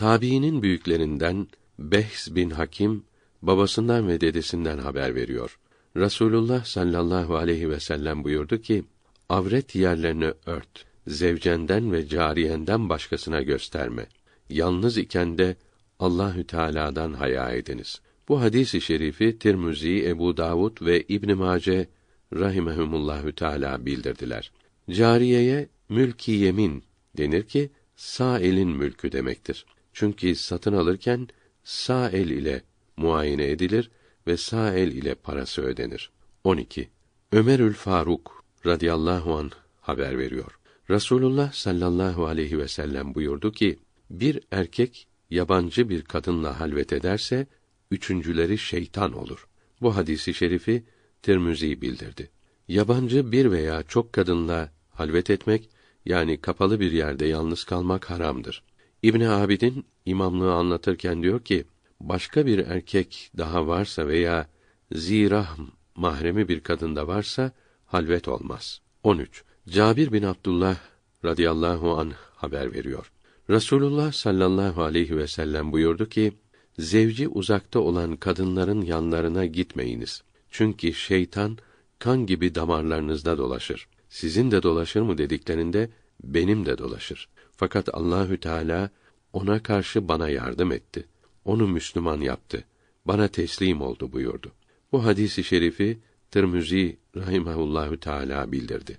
Tabiinin büyüklerinden Behs bin Hakim babasından ve dedesinden haber veriyor. Rasulullah sallallahu aleyhi ve sellem buyurdu ki: Avret yerlerini ört. Zevcenden ve cariyenden başkasına gösterme. Yalnız iken de Allahü Teala'dan haya ediniz. Bu hadisi şerifi Tirmizi, Ebu Davud ve İbn Mace rahimehumullahü teala bildirdiler. Cariyeye mülki yemin denir ki sağ elin mülkü demektir. Çünkü satın alırken sağ el ile muayene edilir ve sağ el ile parası ödenir. 12. Ömerül Faruk radıyallahu an haber veriyor. Rasulullah sallallahu aleyhi ve sellem buyurdu ki: Bir erkek yabancı bir kadınla halvet ederse üçüncüleri şeytan olur. Bu hadisi şerifi Tirmizi bildirdi. Yabancı bir veya çok kadınla halvet etmek yani kapalı bir yerde yalnız kalmak haramdır. İbn Abidin imamlığı anlatırken diyor ki başka bir erkek daha varsa veya zirahm mahremi bir kadında varsa halvet olmaz. 13. Cabir bin Abdullah radıyallahu an haber veriyor. Rasulullah sallallahu aleyhi ve sellem buyurdu ki: Zevci uzakta olan kadınların yanlarına gitmeyiniz. Çünkü şeytan kan gibi damarlarınızda dolaşır. Sizin de dolaşır mı dediklerinde benim de dolaşır. Fakat Allahü Teala ona karşı bana yardım etti. Onu Müslüman yaptı. Bana teslim oldu buyurdu. Bu hadisi şerifi Tirmizi rahimehullahü teala bildirdi.